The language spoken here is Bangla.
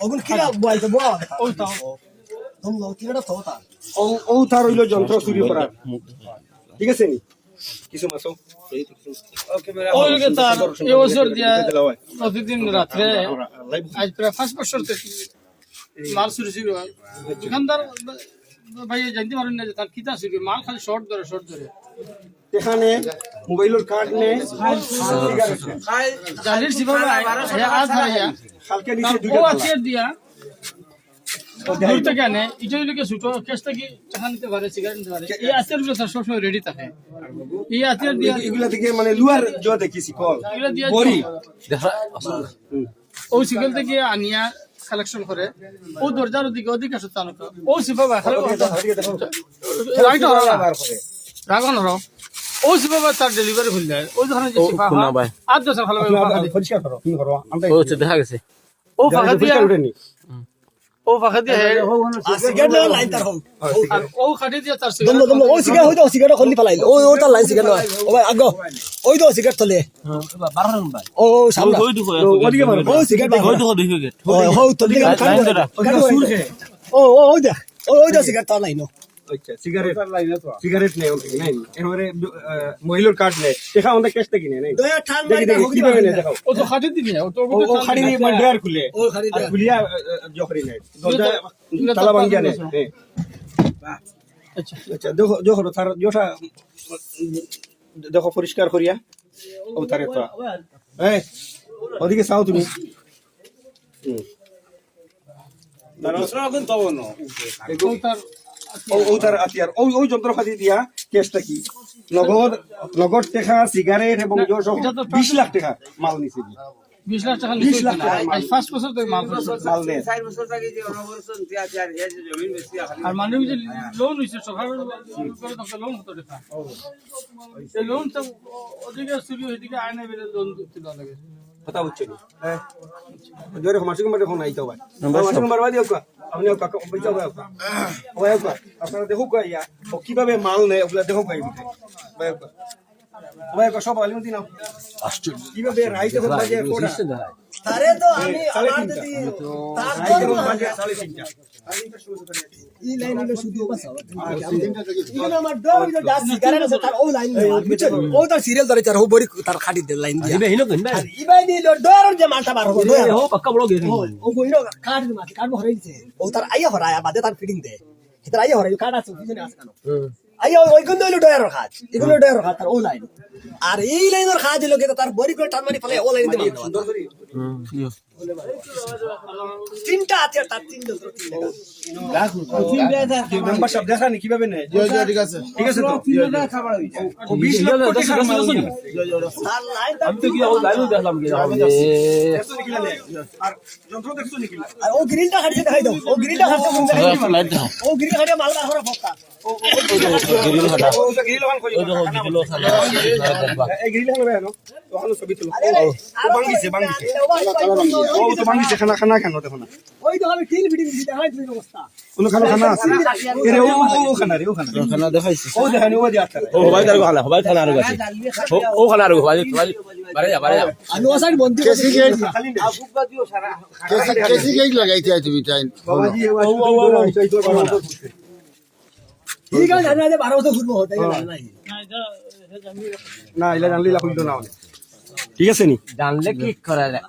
ওগুলো কিরা বলতে বল ওই তাও তোমরা কিরাটা তো তা ও ও তার হইল যন্ত্র চুরি করার ঠিক আছে নি কিছু মাসও ওই লোকে তার এবছর দিয়া প্রতিদিন রাত্রে আজ প্রায় পাঁচ বছর থেকে মাল চুরি চুরি হয় দোকানদার ভাই জানতে পারেন না যে তার কিতা চুরি মাল খালি শর্ট ধরে শর্ট ধরে এখানে মোবাইলের কার্ড নে জালির সিভাবে আজ হারাইয়া কালকে নিচে ও আছে দিয়া দূর থেকে এটা লোকে ছুটো কেস থেকে টাকা নিতে পারে সিগারেট নিতে পারে এই আচারগুলো তার সবসময় রেডি থাকে এই আচার দিয়া এগুলা থেকে মানে লুয়ার জোয়া দেখেছি কল। এগুলো দিয়া বড়ি। ও সিগল থেকে আনিয়া কালেকশন করে। ও দরজার দিকে ওদিক আসে চালক ও সিফা রাইট রাগন হর ও সিফা তার ডেলিভারি ভুল যায় ওই ধরনের যে সিফা হয় আর দশ ভালো পরিষ্কার করো কি করো আমরা ও হচ্ছে দেখা গেছে। ও ফাঁকা দিয়া উঠেনি ও ফাঁকা দিয়া না লাইন তার হোক। আর ও খাটি দিয়া তার সিগারেট দম ও সিগারেট হইতো সিগারেট খলি ফেলাইল ও ও তার লাইন সিগারেট নয়। ও ভাই আগো ওই তো সিগারেট তলে ও ও সামনে ওদিকে মারো। ও সিগারেট বাই ও ও তলে ও ও ও দেখ। ও ওই তো সিগারেট তার লাইন আচ্ছা সিগারেট সিগারেট নেই ওখানে নাই। এবারে মহিলার কার্ড নেই। দেখা আমাদের ক্যাশ থেকে নেই নাই। দয়া ঠান দেখি দেখি কীভাবে নেই দেখাও। ও তো খাটি দিবি ও তো ও ও খাড়ি মানে ড্রয়ার খুলে। আর খুলিয়া জখরি নেই। দরজা তালা ভাঙ্গিয়া নেই হ্যাঁ। আচ্ছা। আচ্ছা দেখো দেখো তার যেটা দেখো পরিষ্কার করিয়া। ও তারে তো এই ওদিকে চাও তুমি। হুম। তার ও তার আতিয়ার ওই ওই যন্ত্রপাতি দিয়া কেসটা কি? নগদ নগদ টাকা সিগারেট এবং বিশ লাখ টাকা মাল নিছে বিশ লাখ টাকা 20 লাখ টাকা মাল। আজ পাঁচ বছর থেকে মাল ধরছে। মাল নেই আর মানুষ যে লোন হয়েছে সরকার লোন হতো দেখা। এই লোন তো ওদিকে চুরি ওইদিকে আয় না লোন তুলা লাগে কথা হচ্ছে না? হ্যাঁ। জোরে মাসিক মারে ফোন আইতো ভাই মাসিক মারবা দিও কা আপনি কাকা পয়সা ভাই কা ভাই আপনারা দেখো কা ইয়া ও কীভাবে মাল নেয় ওগুলা দেখো কা ভাই কা ভাই কা সব আলিম দিন আশ্চর্য কীভাবে রাইতে হতে তারে তো আমি সাড়ে আমার। যদি তার তো তিনটা এই লাইন হলো শুধু বাসা ইগনা আমার ডর হইল যা সিগারেট আছে তার ও লাইন বুঝছ ও তার সিরিয়াল ধরে তার ও বড়ি তার খাটি দে লাইন দিয়া। আর ইবাই দিল ডর যে মালটা বার হবে ডর ও কইলো কাট দি কাট ভরে ও তার আইয়া হরায়া বাদে তার ফিটিং দে। তার আইয়া হরাই কাট আছে পিছনে আছে কেন? আইয়া ওই কোন দইলো ডয়ার খাত এগুলো ডয়ার খাত তার ও লাইন আর এই লাইনের খাত দিল কিন্তু তার বড়ি করে টান মারি ফেলে ও লাইন দিবে তিনটা আছে তার তিন জন তিনটা মেম্বারশিপ কীভাবে নেয় ঠিক আছে ঠিক আছে তো ও 20 লাখ কোটি টাকা মাল নিয়ে তার লাইন তার দেখছ নাকি না আর যন্ত্র দেখছ নাকি ও গ্রিলটা খাটিয়ে দেখাই দাও ও গ্রিলটা খাটিয়ে ও গ্রিল খাটিয়ে মালটা করে ফক্কা ও তো গ্রিল লাগান কই এই গ্রিল লাগানো বেনো ওখানে ছবি তুলো ও ভাঙ্গিছে ভাঙ্গিছে ও তো ভাঙ্গিছে খানা খানা খানো দেখো না ওই তো আমি কিল ফিটিং দিতে হয় তুমি অবস্থা কোন খানা খানা আছে এরে ও ও ও খানা রে ও খানা খানা দেখাইছি ও দেখানি ও দিয়া ও হবাই তার খানা হবাই খানা আর গেছে ও খানা আর হবাই হবাই বারে যা বারে যা আমি ওসাইড বন্ধ কেসি গেট খালি নে কেসি কেসি গেট লাগাইতে আছে তুমি বাবাজি ও ও ও এই তো বাবা ঠিক আছে জানা যে 12 বছর ঘুরবো হতে গেল নাই না জানলি লা কইতো না অনেক ঠিক আছে নি? জানলে কি করা যায়?